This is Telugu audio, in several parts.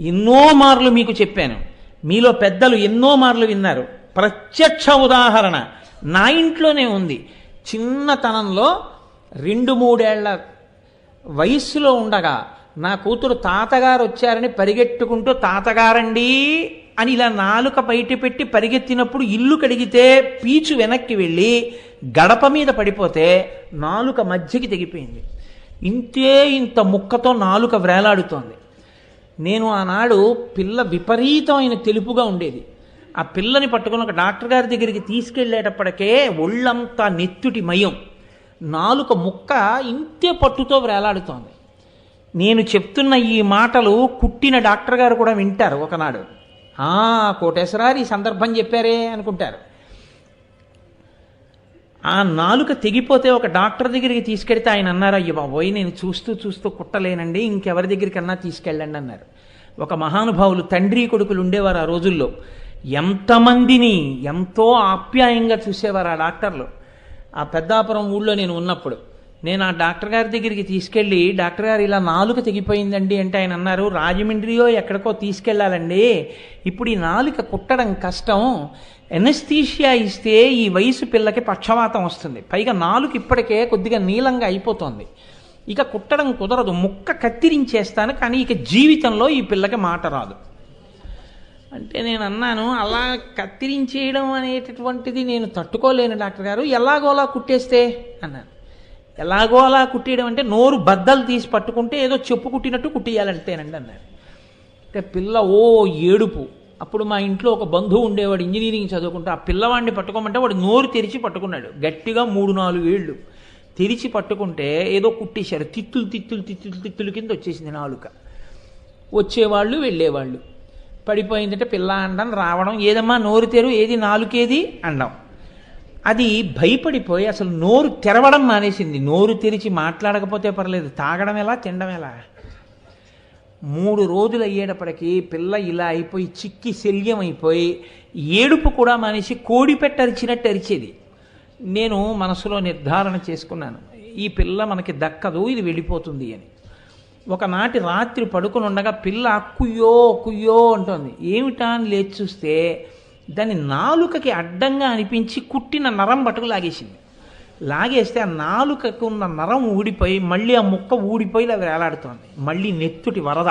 ఎన్నో మార్లు మీకు చెప్పాను. మీలో పెద్దలు ఎన్నో మార్లు విన్నారు. ప్రత్యక్ష ఉదాహరణ నా ఇంట్లోనే ఉంది. చిన్నతనంలో రెండు మూడేళ్ళ వయస్సులో ఉండగా నా కూతురు తాతగారు వచ్చారని పరిగెట్టుకుంటూ తాతగారండి అని ఇలా నాలుక బయట పెట్టి పరిగెత్తినప్పుడు ఇల్లు కడిగితే పీచు వెనక్కి వెళ్ళి గడప మీద పడిపోతే నాలుక మధ్యకి తెగిపోయింది. ఇంతే ఇంత ముక్కతో నాలుక వ్రేలాడుతోంది. నేను ఆనాడు పిల్ల విపరీతమైన తెలుపుగా ఉండేది. ఆ పిల్లని పట్టుకుని ఒక డాక్టర్ గారి దగ్గరికి తీసుకెళ్ళేటప్పటికే ఒళ్ళంతా నెత్తుటి మయం. నాలుక ముక్క ఇంతే పట్టుతో వేలాడుతోంది. నేను చెప్తున్న ఈ మాటలు కుట్టిన డాక్టర్ గారు కూడా వింటారు ఒకనాడు. కోటేశ్వరారు ఈ సందర్భం చెప్పారే అనుకుంటారు. ఆ నాలుక తెగిపోతే ఒక డాక్టర్ దగ్గరికి తీసుకెడితే ఆయన అన్నారు అయ్యో బాబోయ్ నేను చూస్తూ చూస్తూ కుట్టలేనండి ఇంకెవరి దగ్గరికన్నా తీసుకెళ్ళండి అన్నారు. ఒక మహానుభావులు తండ్రి కొడుకులు ఉండేవారు ఆ రోజుల్లో. ఎంతమందిని ఎంతో ఆప్యాయంగా చూసేవారు ఆ డాక్టర్లు. ఆ పెద్దాపురం ఊళ్ళో నేను ఉన్నప్పుడు నేను ఆ డాక్టర్ గారి దగ్గరికి తీసుకెళ్ళి డాక్టర్ గారు ఇలా నాలుక తెగిపోయిందండి అంటే ఆయన అన్నారు రాజమండ్రియో ఎక్కడికో తీసుకెళ్ళాలండి. ఇప్పుడు ఈ నాలుక కుట్టడం కష్టం. ఎనస్థీషియా ఇస్తే ఈ వయసు పిల్లకి పక్షవాతం వస్తుంది. పైగా నాలుక ఇప్పటికే కొద్దిగా నీలంగా అయిపోతుంది. ఇక కుట్టడం కుదరదు. ముక్క కత్తిరించేస్తాను కానీ ఇక జీవితంలో ఈ పిల్లకి మాట రాదు. అంటే నేను అన్నాను అలా కత్తిరించేయడం అనేటటువంటిది నేను తట్టుకోలేను డాక్టర్ గారు. ఎలాగోలా కుట్టేస్తే? అన్నాను. ఎలాగో అలా కుట్టేయడం అంటే నోరు బద్దలు తీసి పట్టుకుంటే ఏదో చెప్పు కుట్టినట్టు కుట్టియాలంటేనండి అన్నారు అంటే పిల్ల ఓ ఏడుపు. అప్పుడు మా ఇంట్లో ఒక బంధువు ఉండేవాడు ఇంజనీరింగ్ చదువుకుంటే. ఆ పిల్లవాడిని పట్టుకోమంటే వాడు నోరు తెరిచి పట్టుకున్నాడు. గట్టిగా మూడు నాలుగు ఏళ్ళు. తెరిచి పట్టుకుంటే ఏదో కుట్టేశారు తిత్తులు తిత్తులు తిత్తులు తిత్తులు కింద వచ్చేసింది నాలుక. వచ్చేవాళ్ళు వెళ్ళేవాళ్ళు. పడిపోయిందంటే పిల్ల అండం రావడం ఏదమ్మా నోరు తెరు ఏది నాలుకేది అండం. అది భయపడిపోయి అసలు నోరు తెరవడం మానేసింది. నోరు తెరిచి మాట్లాడకపోతే పర్లేదు. తాగడం ఎలా తినడం ఎలా? మూడు రోజులు అయ్యేటప్పటికీ పిల్ల ఇలా అయిపోయి చిక్కి శల్యం అయిపోయి ఏడుపు కూడా మానేసి కోడిపెట్ట అరిచినట్టు అరిచేది. నేను మనసులో నిర్ధారణ చేసుకున్నాను. ఈ పిల్ల మనకి దక్కదు ఇది వెళ్ళిపోతుంది అని. ఒకనాటి రాత్రి పడుకుని ఉండగా పిల్ల కుయ్యో కుయ్యో అంటోంది. ఏమిటా అని లేచి చూస్తే దాని నాలుకకి అడ్డంగా అనిపించి కుట్టిన నరం బటుకు లాగేసింది. లాగేస్తే ఆ నాలుకకు ఉన్న నరం ఊడిపోయి మళ్ళీ ఆ ముక్క ఊడిపోయి అవి వేలాడుతోంది. మళ్ళీ నెత్తుటి వరద.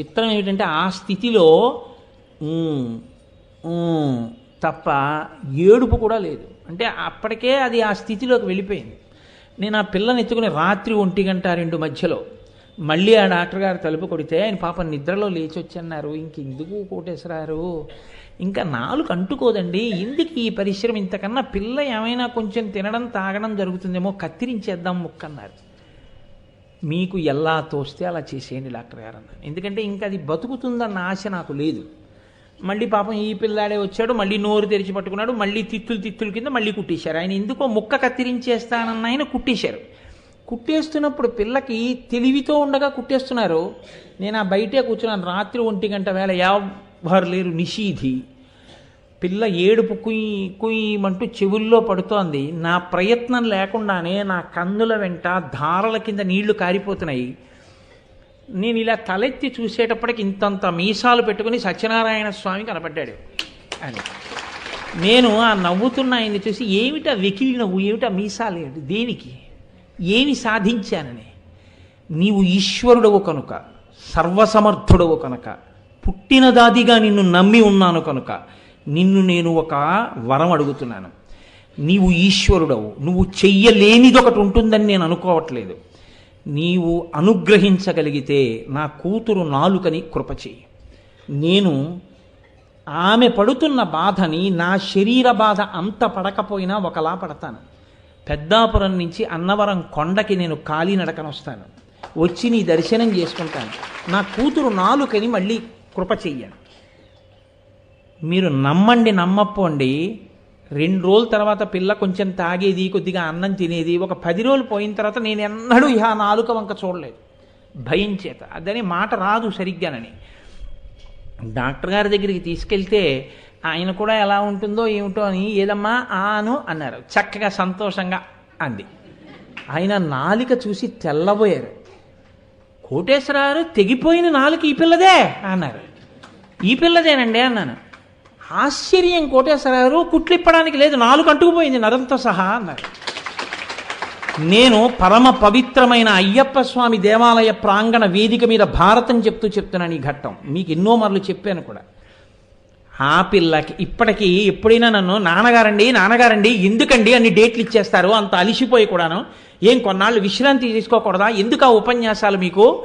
చిత్రం ఏమిటంటే ఆ స్థితిలో "ఊ, తప్ప ఏడుపు కూడా లేదు. అంటే అప్పటికే అది ఆ స్థితిలోకి వెళ్ళిపోయింది. నేను ఆ పిల్లని ఎత్తుకుని రాత్రి ఒంటి గంట రెండు మధ్యలో మళ్ళీ ఆ డాక్టర్ గారు తలుపు కొడితే ఆయన పాపం నిద్రలో లేచి వచ్చన్నారు ఇంకెందుకు కోటేశ్వరారు ఇంకా నాలుగు అంటుకోదండి. ఎందుకు ఈ పరిశ్రమ ఇంతకన్నా పిల్ల ఏమైనా కొంచెం తినడం తాగడం జరుగుతుందేమో కత్తిరించేద్దాం ముక్కన్నారు. మీకు ఎలా తోస్తే అలా చేసేయండి డాక్టర్ గారు అన్నాను ఎందుకంటే ఇంకా అది బతుకుతుందన్న ఆశ నాకు లేదు. మళ్ళీ పాపం ఈ పిల్లాడే వచ్చాడు మళ్ళీ నోరు తెరిచి పట్టుకున్నాడు మళ్ళీ తిత్తులు తిత్తుల కింద మళ్ళీ కుట్టేశారు. ఆయన ఎందుకో ముక్క కత్తిరించేస్తానన్న ఆయన కుట్టేశారు. కుట్టేస్తున్నప్పుడు పిల్లకి తెలివితో ఉండగా కుట్టేస్తున్నారు. నేను ఆ బయటే కూర్చున్నాను. రాత్రి ఒంటి గంట వేళ ఎవరు లేరు. నిషీధి. పిల్ల ఏడుపు కుయ్యి కుయ్యమంటూ చెవుల్లో పడుతోంది. నా ప్రయత్నం లేకుండానే నా కన్నుల వెంట ధారల కింద నీళ్ళు కారిపోతున్నాయి. నేను ఇలా తలెత్తి చూసేటప్పటికి ఇంతంత మీసాలు పెట్టుకుని సత్యనారాయణ స్వామి కనపడ్డాడు. అని. నేను ఆ నవ్వుతున్న ఆయన్ని చూసి ఏమిటా వెకిలి నవ్వు? ఏమిటా మీసాలు? దేనికి? ఏమి సాధించానని? నీవు ఈశ్వరుడవు కనుక సర్వసమర్థుడవు కనుక పుట్టినదాదిగా నిన్ను నమ్మి ఉన్నాను కనుక నిన్ను నేను ఒక వరం అడుగుతున్నాను. నీవు ఈశ్వరుడవు నువ్వు చెయ్యలేనిదొకటి ఉంటుందని నేను అనుకోవట్లేదు. నీవు అనుగ్రహించగలిగితే నా కూతురు నాలుకని కృపచేయి నేను ఆమె పడుతున్న బాధని నా శరీర బాధ అంత పడకపోయినా ఒకలా పడతాను. పెద్దాపురం నుంచి అన్నవరం కొండకి నేను కాలినడకన వస్తాను. వచ్చి నీ దర్శనం చేసుకుంటాను. నా కూతురు నాలుకని మళ్ళీ కృప చెయ్యను. మీరు నమ్మండి నమ్మపోండి రెండు రోజుల తర్వాత పిల్ల కొంచెం తాగేది కొద్దిగా అన్నం తినేది ఒక పది రోజులు పోయిన తర్వాత నేను ఎన్నడూ ఇహ నాలుక వంక చూడలేదు. భయం చేత. అదని మాట రాదు సరిగ్గానని. డాక్టర్ గారి దగ్గరికి తీసుకెళ్తే ఆయన కూడా ఎలా ఉంటుందో ఏమిటో అని ఏదమ్మా ఆను అన్నారు. చక్కగా సంతోషంగా అంది. ఆయన నాలిక చూసి తెల్లబోయారు. కోటేశ్వరారు తెగిపోయిన నాలుక ఈ పిల్లదే అన్నారు. ఈ పిల్లదేనండి అన్నాను. ఆశ్చర్యం కోటేశ్వరారు కుట్లిప్పడానికి లేదు నాలుగు అంటుకుపోయింది నరంతో సహా అన్నారు. నేను పరమ పవిత్రమైన అయ్యప్ప స్వామి దేవాలయ ప్రాంగణ వేదిక మీద భారతం చెప్తూ చెప్తున్నాను ఈ ఘట్టం. మీకు ఎన్నో మార్లు చెప్పాను కూడా. ఆ పిల్లకి ఇప్పటికీ ఎప్పుడైనా నన్ను నాన్నగారండి నాన్నగారండి ఎందుకండి అన్ని డేట్లు ఇచ్చేస్తారు అంత అలిసిపోయి కూడాను. ఏం కొన్నాళ్ళు విశ్రాంతి తీసుకోకూడదా? ఎందుకు ఆ ఉపన్యాసాలు మీకు?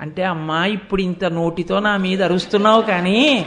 అంటే అమ్మా ఇప్పుడు ఇంత నోటితో నా మీద అరుస్తున్నావు కానీ